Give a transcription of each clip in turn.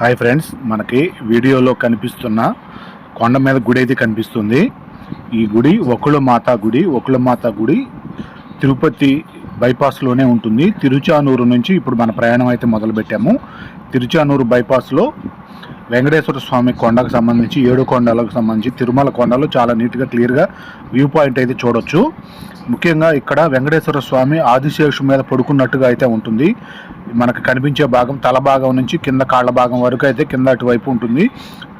Hi friends మనకి వీడియోలో కనిపిస్తున్న కొండ మీద గుడి అయితే కనిపిస్తుంది. ఈ గుడి ఒకుళ గుడి ఒకుళ గుడి తిరుపతి బైపాస్లోనే ఉంటుంది. తిరుచానూరు నుంచి ఇప్పుడు మన ప్రయాణం అయితే మొదలుపెట్టాము. తిరుచానూరు బైపాస్లో వెంకటేశ్వర స్వామి కొండకు సంబంధించి ఏడు కొండలకు సంబంధించి తిరుమల కొండలు చాలా నీట్గా క్లియర్గా వ్యూ పాయింట్ అయితే చూడొచ్చు. ముఖ్యంగా ఇక్కడ వెంకటేశ్వర స్వామి ఆదిశేషు మీద పడుకున్నట్టుగా అయితే ఉంటుంది. మనకు కనిపించే భాగం తల భాగం నుంచి కింద కాళ్ళ భాగం వరకు అయితే కింద అటువైపు ఉంటుంది.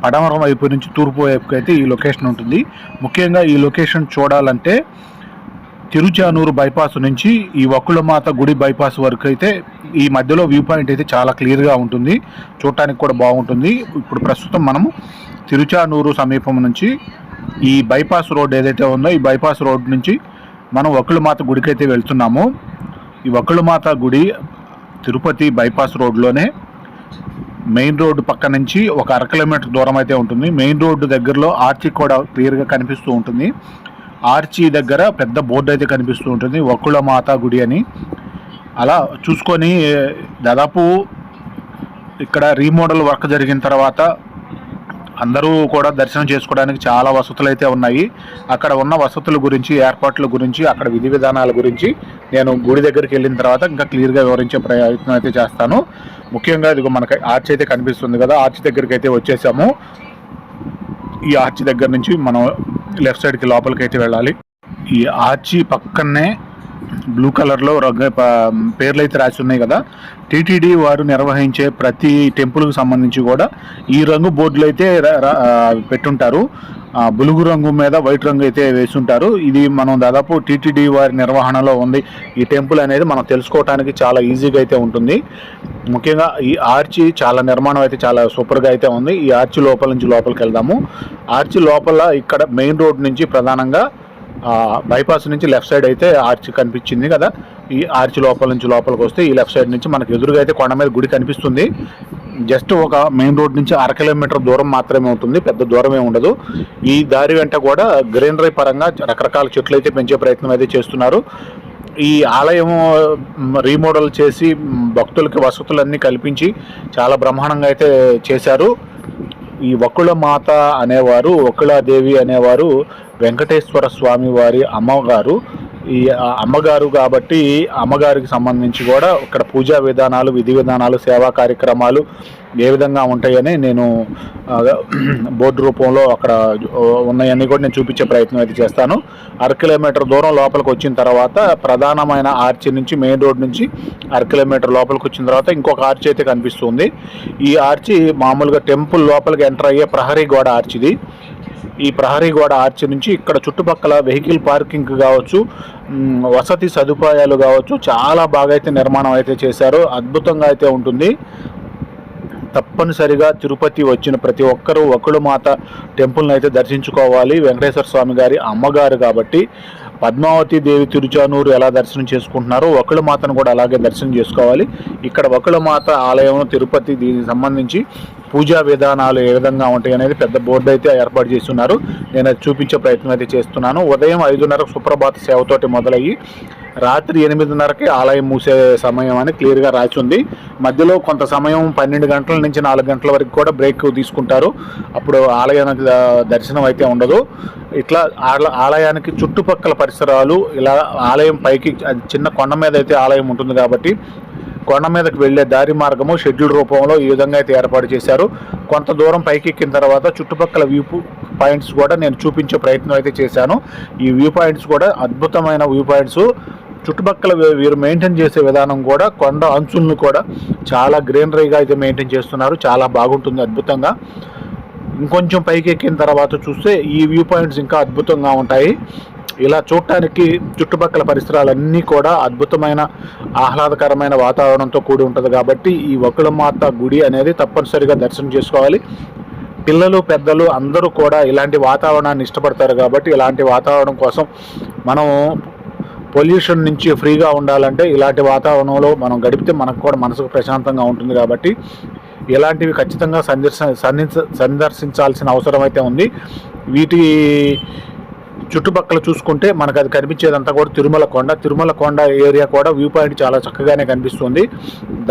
పడమరం వైపు నుంచి తూర్పు వైపుకి అయితే ఈ లొకేషన్ ఉంటుంది. ముఖ్యంగా ఈ లొకేషన్ చూడాలంటే తిరుచానూరు బైపాస్ నుంచి ఈ వక్కులమాత గుడి బైపాస్ వరకు అయితే ఈ మధ్యలో వ్యూ పాయింట్ అయితే చాలా క్లియర్గా ఉంటుంది. చూడటానికి కూడా బాగుంటుంది. ఇప్పుడు ప్రస్తుతం మనము తిరుచానూరు సమీపం నుంచి ఈ బైపాస్ రోడ్ ఏదైతే ఉందో ఈ బైపాస్ రోడ్ నుంచి మనం వక్కులమాత గుడికి అయితే వెళ్తున్నాము. ఈ వక్కులమాత గుడి తిరుపతి బైపాస్ రోడ్లోనే మెయిన్ రోడ్డు పక్క నుంచి ఒక అర కిలోమీటర్ దూరం అయితే ఉంటుంది. మెయిన్ రోడ్డు దగ్గరలో ఆర్చి కూడా క్లియర్గా కనిపిస్తూ ఉంటుంది. ఆర్చి దగ్గర పెద్ద బోర్డు అయితే కనిపిస్తూ ఉంటుంది. వకుళ మాత గుడి అని. అలా చూసుకొని దాదాపు ఇక్కడ రీమోడల్ వర్క్ జరిగిన తర్వాత అందరూ కూడా దర్శనం చేసుకోవడానికి చాలా వసతులు అయితే ఉన్నాయి. అక్కడ ఉన్న వసతుల గురించి ఏర్పాట్ల గురించి అక్కడ విధి విధానాల గురించి నేను గుడి దగ్గరికి వెళ్ళిన తర్వాత ఇంకా క్లియర్గా వివరించే ప్రయత్నం అయితే చేస్తాను. ముఖ్యంగా ఇదిగో మనకి ఆర్చ్ అయితే కనిపిస్తుంది కదా ఆర్చ్ దగ్గరికి అయితే వచ్చేసాము. ఈ ఆర్చ్ దగ్గర నుంచి మనం లెఫ్ట్ సైడ్కి లోపలికి అయితే వెళ్ళాలి. ఈ ఆర్చి పక్కనే బ్లూ కలర్లో రంగు పేర్లు అయితే రాసి ఉన్నాయి కదా. టీటీడీ వారు నిర్వహించే ప్రతి టెంపుల్కి సంబంధించి కూడా ఈ రంగు బోర్డులు అయితే పెట్టుంటారు. బులుగు రంగు మీద వైట్ రంగు అయితే వేసుంటారు. ఇది మనం దాదాపు టీటీడీ వారి నిర్వహణలో ఉంది. ఈ టెంపుల్ అనేది మనం తెలుసుకోవటానికి చాలా ఈజీగా అయితే ఉంటుంది. ముఖ్యంగా ఈ ఆర్చి చాలా నిర్మాణం అయితే చాలా సూపర్గా అయితే ఉంది. ఈ ఆర్చి లోపల నుంచి లోపలికి వెళ్దాము. ఆర్చి లోపల ఇక్కడ మెయిన్ రోడ్ నుంచి ప్రధానంగా బైపాస్ నుంచి లెఫ్ట్ సైడ్ అయితే ఆర్చ్ కనిపించింది కదా. ఈ ఆర్చ్ లోపల నుంచి లోపలికి వస్తే ఈ లెఫ్ట్ సైడ్ నుంచి మనకు ఎదురుగా అయితే కొండ మీద గుడి కనిపిస్తుంది. జస్ట్ ఒక మెయిన్ రోడ్ నుంచి అర కిలోమీటర్ దూరం మాత్రమే ఉంటుంది. పెద్ద దూరమే ఉండదు. ఈ దారి వెంట కూడా గ్రీనరీ పరంగా రకరకాల చెట్లు అయితే పెంచే ప్రయత్నం అయితే చేస్తున్నారు. ఈ ఆలయం రీమోడల్ చేసి భక్తులకి వసతులన్నీ కల్పించి చాలా బ్రహ్మాండంగా అయితే చేశారు. ఈ వకుళ మాత అనేవారు వకుళాదేవి అనేవారు వెంకటేశ్వర స్వామి వారి అమ్మగారు ఈ అమ్మగారు కాబట్టి అమ్మగారికి సంబంధించి కూడా ఇక్కడ పూజా విధానాలు విధి విధానాలు సేవా కార్యక్రమాలు ఏ విధంగా ఉంటాయని నేను బోర్డు రూపంలో అక్కడ ఉన్నాయన్నీ కూడా నేను చూపించే ప్రయత్నం అయితే చేస్తాను. అర కిలోమీటర్ దూరం లోపలికి వచ్చిన తర్వాత ప్రధానమైన ఆర్చి నుంచి మెయిన్ రోడ్ నుంచి అర కిలోమీటర్ లోపలికి వచ్చిన తర్వాత ఇంకొక ఆర్చి అయితే కనిపిస్తుంది. ఈ ఆర్చి మామూలుగా టెంపుల్ లోపలికి ఎంటర్ అయ్యే ప్రహరీ గోడ ఆర్చిది. ఈ ప్రహరీ గోడ ఆర్చి నుంచి ఇక్కడ చుట్టుపక్కల వెహికల్ పార్కింగ్ కావచ్చు వసతి సదుపాయాలు కావచ్చు చాలా బాగా అయితే నిర్మాణం అయితే చేశారు. అద్భుతంగా అయితే ఉంటుంది. తప్పనిసరిగా తిరుపతి వచ్చిన ప్రతి ఒక్కరూ ఒకళ్ళు మాత టెంపుల్ని అయితే దర్శించుకోవాలి. వెంకటేశ్వర స్వామి గారి అమ్మగారు కాబట్టి పద్మావతి దేవి తిరుచానూరు ఎలా దర్శనం చేసుకుంటున్నారో ఒకళ్ళ మాతను కూడా అలాగే దర్శనం చేసుకోవాలి. ఇక్కడ ఒకళ్ళ మాత ఆలయం తిరుపతి దీనికి సంబంధించి పూజా విధానాలు ఏ విధంగా ఉంటాయి అనేది పెద్ద బోర్డు అయితే ఏర్పాటు చేస్తున్నారు. నేను అది చూపించే ప్రయత్నం అయితే చేస్తున్నాను. ఉదయం ఐదున్నరకు సుప్రభాత సేవతోటి మొదలయ్యి రాత్రి ఎనిమిదిన్నరకి ఆలయం మూసే సమయం అని క్లియర్గా రాసి ఉంది. మధ్యలో కొంత సమయం పన్నెండు గంటల నుంచి నాలుగు గంటల వరకు కూడా బ్రేక్ తీసుకుంటారు. అప్పుడు ఆలయానికి దర్శనం అయితే ఉండదు. ఇట్లా ఆలయానికి చుట్టుపక్కల పరిసరాలు ఇలా ఆలయం పైకి చిన్న కొండ మీద అయితే ఆలయం ఉంటుంది కాబట్టి కొండ మీదకి వెళ్ళే దారి మార్గము షెడ్యూల్ రూపంలో ఈ విధంగా అయితే ఏర్పాటు చేశారు. కొంత దూరం పైకి ఎక్కిన తర్వాత చుట్టుపక్కల వ్యూ పాయింట్స్ కూడా నేను చూపించే ప్రయత్నం అయితే చేశాను. ఈ వ్యూ పాయింట్స్ కూడా అద్భుతమైన వ్యూ పాయింట్స్. చుట్టుపక్కల వీరు మెయింటైన్ చేసే విధానం కూడా కొండ అంచులను కూడా చాలా గ్రీనరీగా అయితే మెయింటైన్ చేస్తున్నారు. చాలా బాగుంటుంది అద్భుతంగా. ఇంకొంచెం పైకి ఎక్కిన తర్వాత చూస్తే ఈ వ్యూ పాయింట్స్ ఇంకా అద్భుతంగా ఉంటాయి. ఇలా చూడటానికి చుట్టుపక్కల పరిసరాలన్నీ కూడా అద్భుతమైన ఆహ్లాదకరమైన వాతావరణంతో కూడి ఉంటుంది కాబట్టి ఈ వకుళమాత గుడి అనేది తప్పనిసరిగా దర్శనం చేసుకోవాలి. పిల్లలు పెద్దలు అందరూ కూడా ఇలాంటి వాతావరణాన్ని ఇష్టపడతారు కాబట్టి ఇలాంటి వాతావరణం కోసం మనం పొల్యూషన్ నుంచి ఫ్రీగా ఉండాలంటే ఇలాంటి వాతావరణంలో మనం గడిపితే మనకు కూడా మనసుకు ప్రశాంతంగా ఉంటుంది కాబట్టి ఇలాంటివి ఖచ్చితంగా సందర్శ సందర్శించాల్సిన అవసరం అయితే ఉంది. వీటి చుట్టుపక్కల చూసుకుంటే మనకు అది కనిపించేదంతా కూడా తిరుమల కొండ. తిరుమల కొండ ఏరియా కూడా వ్యూ పాయింట్ చాలా చక్కగానే కనిపిస్తుంది.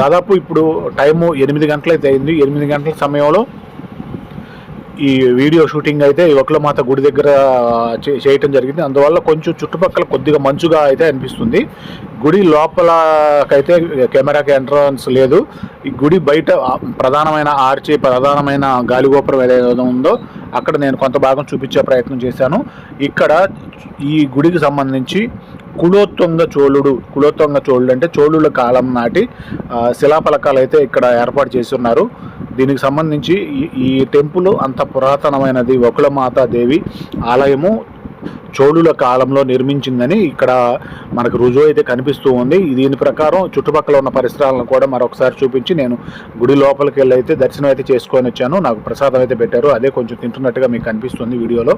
దాదాపు ఇప్పుడు టైము ఎనిమిది గంటలైతే అయింది. ఎనిమిది గంటల సమయంలో ఈ వీడియో షూటింగ్ అయితే ఈ గుడి దగ్గర చే- చేయటం జరిగింది. అందువల్ల కొంచెం చుట్టుపక్కల కొద్దిగా మంచుగా అయితే అనిపిస్తుంది. గుడి లోపలకైతే కెమెరాకి ఎంట్రన్స్ లేదు. ఈ గుడి బయట ప్రధానమైన ఆర్చి ప్రధానమైన గాలిగోపురం ఏదైతే ఉందో అక్కడ నేను కొంత భాగం చూపించే ప్రయత్నం చేశాను. ఇక్కడ ఈ గుడికి సంబంధించి కులోత్తుంగ చోళుడు. కులోత్తుంగ చోళుడు అంటే చోళుల కాలం నాటి శిలాఫలకాలు అయితే ఇక్కడ ఏర్పాటు చేసి ఉన్నారు దీనికి సంబంధించి ఈ- ఈ టెంపుల్ అంత పురాతనమైనది వకులమాతా దేవి ఆలయము చోళుల కాలంలో నిర్మించిందని ఇక్కడ మనకు రుజువు అయితే కనిపిస్తూ ఉంది. దీని ప్రకారం చుట్టుపక్కల ఉన్న పరిసరాలను కూడా మరొకసారి చూపించి నేను గుడి లోపలికి వెళ్ళి అయితే దర్శనం అయితే చేసుకొని వచ్చాను. నాకు ప్రసాదం అయితే పెట్టారు. అదే కొంచెం తింటున్నట్టుగా మీకు కనిపిస్తుంది వీడియోలో.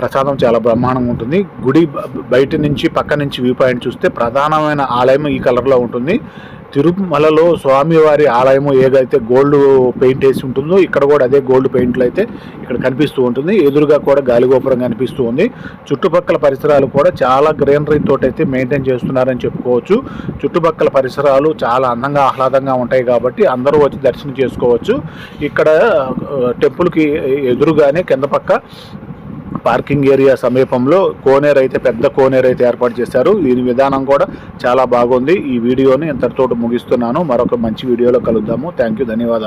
ప్రసాదం చాలా బ్రహ్మాండంగా ఉంటుంది. గుడి బయట నుంచి పక్క నుంచి వ్యూ పాయింట్ చూస్తే ప్రధానమైన ఆలయం ఈ కలర్లో ఉంటుంది. తిరుమలలో స్వామివారి ఆలయము ఏదైతే గోల్డ్ పెయింట్ వేసి ఉంటుందో ఇక్కడ కూడా అదే గోల్డ్ పెయింట్లు అయితే ఇక్కడ కనిపిస్తూ ఉంటుంది. ఎదురుగా కూడా గాలిగోపురం కనిపిస్తూ ఉంది. చుట్టుపక్కల పరిసరాలు కూడా చాలా గ్రీనరీ తోటి అయితే మెయింటైన్ చేస్తున్నారని చెప్పుకోవచ్చు. చుట్టుపక్కల పరిసరాలు చాలా అందంగా ఆహ్లాదంగా ఉంటాయి కాబట్టి అందరూ వచ్చి దర్శనం చేసుకోవచ్చు. ఇక్కడ టెంపుల్కి ఎదురుగానే కింద పక్క పార్కింగ్ ఏరియా సమీపంలో కోనేరు అయితే పెద్ద కోనేరు అయితే ఏర్పాటు చేశారు. దీని విధానం కూడా చాలా బాగుంది. ఈ వీడియోని ఇంతటితో ముగిస్తున్నాను. మరొక మంచి వీడియోలో కలుద్దాము. థ్యాంక్ యూ ధన్యవాదాలు.